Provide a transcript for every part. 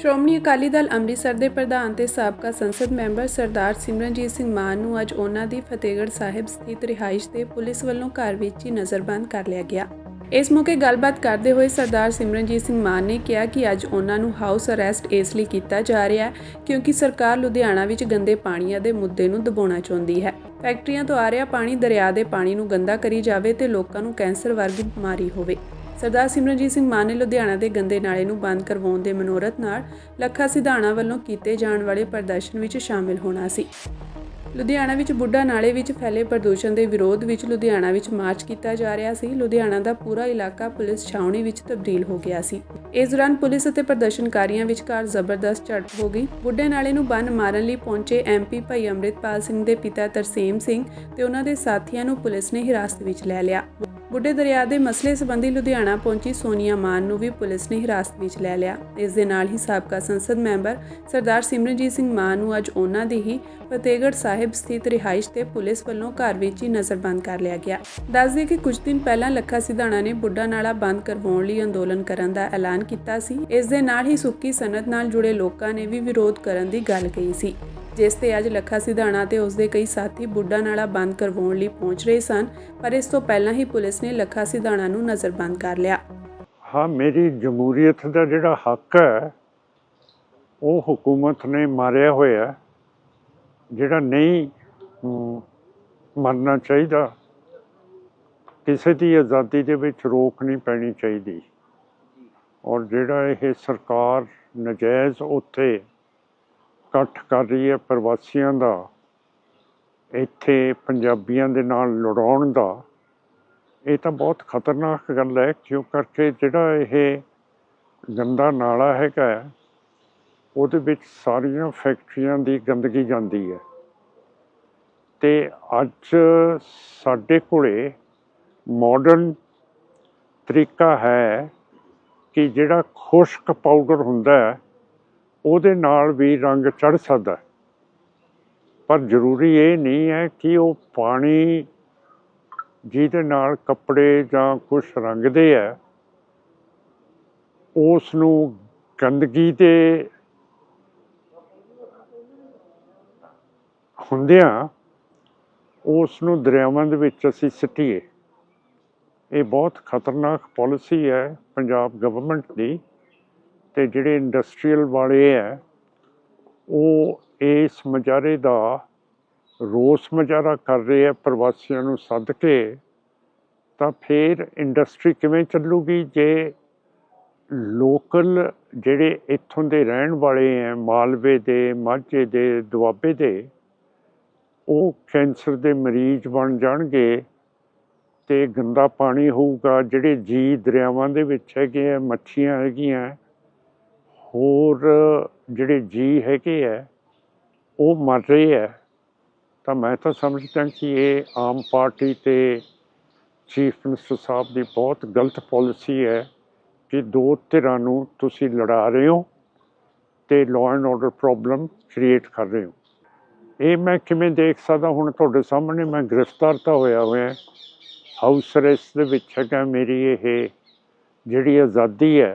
ਸ਼੍ਰੋਮਣੀ ਅਕਾਲੀ ਦਲ ਅੰਮ੍ਰਿਤਸਰ ਦੇ ਪ੍ਰਧਾਨ ਤੇ ਸਾਬਕਾ ਸੰਸਦ ਮੈਂਬਰ ਸਰਦਾਰ ਸਿਮਰਨਜੀਤ ਸਿੰਘ ਮਾਨ ਨੂੰ ਅੱਜ ਉਹਨਾਂ ਦੀ ਫਤਿਹਗੜ੍ਹ ਸਾਹਿਬ ਸਥਿਤ ਰਿਹਾਇਸ਼ ਤੇ ਪੁਲਿਸ ਵੱਲੋਂ ਘਰ ਵਿੱਚ ਹੀ ਨਜ਼ਰਬੰਦ ਕਰ ਲਿਆ ਗਿਆ। ਇਸ ਮੌਕੇ ਗੱਲਬਾਤ ਕਰਦੇ ਹੋਏ ਸਰਦਾਰ ਸਿਮਰਨਜੀਤ ਸਿੰਘ ਮਾਨ ਨੇ ਕਿਹਾ ਕਿ ਅੱਜ ਉਹਨਾਂ ਨੂੰ ਹਾਊਸ ਅਰੈਸਟ ਇਸ ਲਈ ਕੀਤਾ ਜਾ ਰਿਹਾ ਹੈ ਕਿਉਂਕਿ ਸਰਕਾਰ ਲੁਧਿਆਣਾ ਵਿੱਚ ਗੰਦੇ ਪਾਣੀਆਂ ਦੇ ਮੁੱਦੇ ਨੂੰ ਦਬਾਉਣਾ ਚਾਹੁੰਦੀ ਹੈ। ਫੈਕਟਰੀਆਂ ਤੋਂ ਆ ਰਿਹਾ ਪਾਣੀ ਦਰਿਆ ਦੇ ਪਾਣੀ ਨੂੰ ਗੰਦਾ ਕਰੀ ਜਾਵੇ ਤੇ ਲੋਕਾਂ ਨੂੰ ਕੈਂਸਰ ਵਰਗੀ ਬਿਮਾਰੀ ਹੋਵੇ। ਸਰਦਾਰ ਸਿਮਰਨਜੀਤ ਸਿੰਘ ਮਾਨ ਨੇ ਲੁਧਿਆਣਾ ਦੇ ਗੰਦੇ ਨਾਲੇ ਨੂੰ ਬੰਦ ਕਰਵਾਉਣ ਦੇ ਮਨੋਰਥ ਨਾਲ ਲੱਖਾ ਸਿਧਾਣਾ ਵੱਲੋਂ ਕੀਤੇ ਜਾਣ ਵਾਲੇ ਪ੍ਰਦਰਸ਼ਨ ਵਿੱਚ ਸ਼ਾਮਿਲ ਹੋਣਾ ਸੀ। ਲੁਧਿਆਣਾ ਵਿੱਚ ਬੁੱਢਾ ਨਾਲੇ ਵਿੱਚ ਫੈਲੇ ਪ੍ਰਦੂਸ਼ਣ ਦੇ ਵਿਰੋਧ ਵਿੱਚ ਲੁਧਿਆਣਾ ਵਿੱਚ ਮਾਰਚ ਕੀਤਾ ਜਾ ਰਿਹਾ ਸੀ। ਲੁਧਿਆਣਾ ਦਾ ਪੂਰਾ ਇਲਾਕਾ ਪੁਲਿਸ ਛਾਉਣੀ ਵਿੱਚ ਤਬਦੀਲ ਹੋ ਗਿਆ ਸੀ। ਇਸ ਦੌਰਾਨ ਪੁਲਿਸ ਅਤੇ ਪ੍ਰਦਰਸ਼ਨਕਾਰੀਆਂ ਵਿਚਕਾਰ ਜ਼ਬਰਦਸਤ ਝੜਪ ਹੋ ਗਈ। ਬੁੱਢੇ ਨਾਲੇ ਨੂੰ ਬੰਨ ਮਾਰਨ ਲਈ ਪਹੁੰਚੇ ਐਮਪੀ ਭਾਈ ਅੰਮ੍ਰਿਤਪਾਲ ਸਿੰਘ ਦੇ ਪਿਤਾ ਤਰਸੇਮ ਸਿੰਘ ਤੇ ਉਹਨਾਂ ਦੇ ਸਾਥੀਆਂ ਨੂੰ ਪੁਲਿਸ ਨੇ ਹਿਰਾਸਤ ਵਿੱਚ ਲੈ ਲਿਆ। ਬੁੱਢੇ ਦਰਿਆ ਦੇ ਮਸਲੇ ਸੰਬੰਧੀ ਲੁਧਿਆਣਾ ਪਹੁੰਚੀ ਸੋਨੀਆ ਮਾਨ ਨੂੰ ਵੀ ਪੁਲਿਸ ਨੇ ਹਿਰਾਸਤ ਵਿੱਚ ਲੈ ਲਿਆ। ਇਸ ਦੇ ਨਾਲ ਹੀ ਸਾਬਕਾ ਸੰਸਦ ਮੈਂਬਰ ਸਰਦਾਰ ਸਿਮਰਨਜੀਤ ਸਿੰਘ ਮਾਨ ਨੂੰ ਅੱਜ ਉਹਨਾਂ ਦੀ ਹੀ ਫਤਿਹਗੜ੍ਹ ਸਾਹਿਬ ਸਥਿਤ ਰਿਹਾਇਸ਼ ਤੇ ਪੁਲਿਸ ਵੱਲੋਂ ਘਰ ਵਿੱਚ ਹੀ ਨਜ਼ਰਬੰਦ ਕਰ ਲਿਆ ਗਿਆ। ਦੱਸਦੇ ਕਿ ਕੁਝ ਦਿਨ ਪਹਿਲਾਂ ਲੱਖਾ ਸਿਧਾਣਾ ਨੇ ਬੁੱਢਾ ਨਾਲਾ ਬੰਦ ਕਰਵਾਉਣ ਲਈ ਅੰਦੋਲਨ ਕਰਨ ਦਾ ਐਲਾਨ ਕੀਤਾ ਸੀ। ਇਸ ਦੇ ਨਾਲ ਹੀ ਸੁੱਕੀ ਸਨਅਤ ਨਾਲ ਜੁੜੇ ਲੋਕਾਂ ਨੇ ਵੀ ਵਿਰੋਧ ਕਰਨ ਦੀ ਗੱਲ ਕਹੀ ਸੀ। ਜਿਸ ਤੇ ਅੱਜ ਲੱਖਾ ਸਿਧਾਣਾ ਤੇ ਉਸਦੇ ਕਈ ਸਾਥੀ ਬੁੱਢਾ ਨਾਲਾ ਬੰਦ ਕਰਵਾਉਣ ਲਈ ਪਹੁੰਚ ਰਹੇ ਸਨ, ਪਰ ਇਸ ਤੋਂ ਪਹਿਲਾਂ ਹੀ ਪੁਲਿਸ ਨੇ ਲੱਖਾ ਸਿਧਾਣਾ ਨੂੰ ਨਜ਼ਰਬੰਦ ਕਰ ਲਿਆ। ਹਾਂ, ਮੇਰੀ ਜਮਹੂਰੀਅਤ ਦਾ ਜਿਹੜਾ ਹੱਕ ਹੈ, ਉਹ ਹਕੂਮਤ ਨੇ ਮਾਰਿਆ ਹੋਇਆ ਜਿਹੜਾ ਨਹੀਂ ਮਰਨਾ ਚਾਹੀਦਾ। ਕਿਸੇ ਦੀ ਆਜ਼ਾਦੀ ਦੇ ਵਿੱਚ ਰੋਕ ਨਹੀਂ ਪੈਣੀ ਚਾਹੀਦੀ। ਔਰ ਜਿਹੜਾ ਇਹ ਸਰਕਾਰ ਨਜਾਇਜ਼ ਉੱਥੇ ਇਕੱਠ ਕਰ ਰਹੀ ਹੈ ਪ੍ਰਵਾਸੀਆਂ ਦਾ, ਇੱਥੇ ਪੰਜਾਬੀਆਂ ਦੇ ਨਾਲ ਲੜਾਉਣ ਦਾ। ਇਹ ਤਾਂ ਬਹੁਤ ਖਤਰਨਾਕ ਗੱਲ ਹੈ, ਕਿਉਂ ਕਰਕੇ ਜਿਹੜਾ ਇਹ ਗੰਦਾ ਨਾਲਾ ਹੈਗਾ ਉਹਦੇ ਵਿੱਚ ਸਾਰੀਆਂ ਫੈਕਟਰੀਆਂ ਦੀ ਗੰਦਗੀ ਜਾਂਦੀ ਹੈ। ਤੇ ਅੱਜ ਸਾਡੇ ਕੋਲੇ ਮਾਡਰਨ ਤਰੀਕਾ ਹੈ ਕਿ ਜਿਹੜਾ ਖੁਸ਼ਕ ਪਾਊਡਰ ਹੁੰਦਾ ਹੈ ਉਹਦੇ ਨਾਲ ਵੀ ਰੰਗ ਚੜ ਸਕਦਾ ਪਰ ਜ਼ਰੂਰੀ ਇਹ ਨਹੀਂ ਹੈ ਕਿ ਉਹ ਪਾਣੀ ਜਿਹਦੇ ਨਾਲ ਕੱਪੜੇ ਜਾਂ ਕੁਝ ਰੰਗਦੇ ਆ ਉਸ ਨੂੰ ਗੰਦਗੀ ਦੇ ਹੁੰਦਿਆਂ ਉਸ ਨੂੰ ਦਰਿਆਵਾਂ ਦੇ ਵਿੱਚ ਅਸੀਂ ਸਿੱਟੀਏ। ਇਹ ਬਹੁਤ ਖਤਰਨਾਕ ਪਾਲਿਸੀ ਹੈ ਪੰਜਾਬ ਗਵਰਨਮੈਂਟ ਦੀ। ਤੇ ਜਿਹੜੇ ਇੰਡਸਟਰੀਅਲ ਵਾਲੇ ਹੈ ਉਹ ਇਸ ਮਜਾਰੇ ਦਾ ਰੋਸ ਮਜਾਰਾ ਕਰ ਰਹੇ ਆ ਪ੍ਰਵਾਸੀਆਂ ਨੂੰ ਸੱਦ ਕੇ, ਤਾਂ ਫਿਰ ਇੰਡਸਟਰੀ ਕਿਵੇਂ ਚੱਲੂਗੀ? ਜੇ ਲੋਕਲ ਜਿਹੜੇ ਇੱਥੋਂ ਦੇ ਰਹਿਣ ਵਾਲੇ ਹੈ ਮਾਲਵੇ ਦੇ, ਮਾਝੇ ਦੇ, ਦੁਆਬੇ ਦੇ, ਉਹ ਕੈਂਸਰ ਦੇ ਮਰੀਜ਼ ਬਣ ਜਾਣਗੇ ਤੇ ਗੰਦਾ ਪਾਣੀ ਹੋਊਗਾ। ਜਿਹੜੇ ਜੀ ਦਰਿਆਵਾਂ ਦੇ ਵਿੱਚ ਹੈਗੇ ਆ ਮੱਛੀਆਂ ਹੈਗੀਆਂ ਹੋਰ ਜਿਹੜੇ ਜੀ ਹੈਗੇ ਆ, ਉਹ ਮਰ ਰਹੇ ਆ। ਤਾਂ ਮੈਂ ਤਾਂ ਸਮਝਦਾ ਕਿ ਇਹ ਆਮ ਪਾਰਟੀ ਤੇ ਚੀਫ ਮਿਨਿਸਟਰ ਸਾਹਿਬ ਦੀ ਬਹੁਤ ਗਲਤ ਪਾਲਿਸੀ ਹੈ ਕਿ ਦੋ ਧਿਰਾਂ ਨੂੰ ਤੁਸੀਂ ਲੜਾ ਰਹੇ ਹੋ ਤੇ law and order problem create ਕਰ ਰਹੇ ਹੋ। ਇਹ ਮੈਂ ਕਿਵੇਂ ਦੇਖ ਸਕਦਾ? ਹੁਣ ਤੁਹਾਡੇ ਸਾਹਮਣੇ ਮੈਂ ਗ੍ਰਿਫਤਾਰ ਤਾਂ ਹੋਇਆ ਹੋਇਆ। ਹਾਊਸ ਅਰੈਸਟ ਦੇ ਵਿੱਚ ਹੈਗਾ ਮੇਰੀ ਇਹ ਜਿਹੜੀ ਆਜ਼ਾਦੀ ਹੈ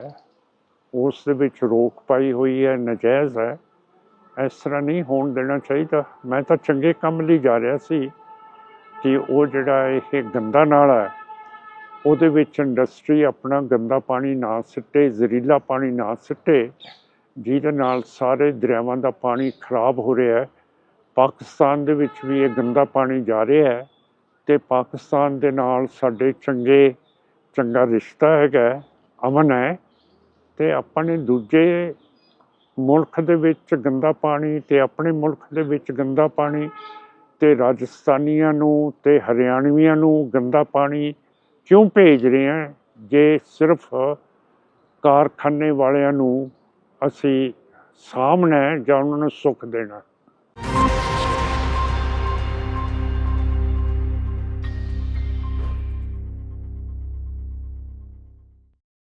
ਉਸ ਦੇ ਵਿੱਚ ਰੋਕ ਪਾਈ ਹੋਈ ਹੈ, ਨਜਾਇਜ਼ ਹੈ। ਇਸ ਤਰ੍ਹਾਂ ਨਹੀਂ ਹੋਣ ਦੇਣਾ ਚਾਹੀਦਾ। ਮੈਂ ਤਾਂ ਚੰਗੇ ਕੰਮ ਲਈ ਜਾ ਰਿਹਾ ਸੀ ਕਿ ਉਹ ਜਿਹੜਾ ਇਹ ਗੰਦਾ ਨਾਲਾ ਹੈ, ਉਹਦੇ ਵਿੱਚ ਇੰਡਸਟਰੀ ਆਪਣਾ ਗੰਦਾ ਪਾਣੀ ਨਾ ਸਿੱਟੇ, ਜ਼ਹਿਰੀਲਾ ਪਾਣੀ ਨਾ ਸਿੱਟੇ, ਜਿਹਦੇ ਨਾਲ ਸਾਰੇ ਦਰਿਆਵਾਂ ਦਾ ਪਾਣੀ ਖਰਾਬ ਹੋ ਰਿਹਾ ਹੈ। ਪਾਕਿਸਤਾਨ ਦੇ ਵਿੱਚ ਵੀ ਇਹ ਗੰਦਾ ਪਾਣੀ ਜਾ ਰਿਹਾ ਹੈ ਤੇ ਪਾਕਿਸਤਾਨ ਦੇ ਨਾਲ ਸਾਡੇ ਚੰਗੇ, ਚੰਗਾ ਰਿਸ਼ਤਾ ਹੈਗਾ, ਅਮਨ ਹੈ। ਤੇ ਆਪਣੇ ਦੂਜੇ ਮੁਲਕ ਦੇ ਵਿੱਚ ਗੰਦਾ ਪਾਣੀ ਤੇ ਆਪਣੇ ਮੁਲਕ ਦੇ ਵਿੱਚ ਗੰਦਾ ਪਾਣੀ ਤੇ ਰਾਜਸਥਾਨੀਆਂ ਨੂੰ ਤੇ ਹਰਿਆਣਵੀਆਂ ਨੂੰ ਗੰਦਾ ਪਾਣੀ ਕਿਉਂ ਭੇਜ ਰਹੇ ਹਾਂ? ਜੇ ਸਿਰਫ ਕਾਰਖਾਨੇ ਵਾਲਿਆਂ ਨੂੰ ਅਸੀਂ ਸਾਹਮਣੇ ਜਾਂ ਉਹਨਾਂ ਨੂੰ ਸੁੱਖ ਦੇਣਾ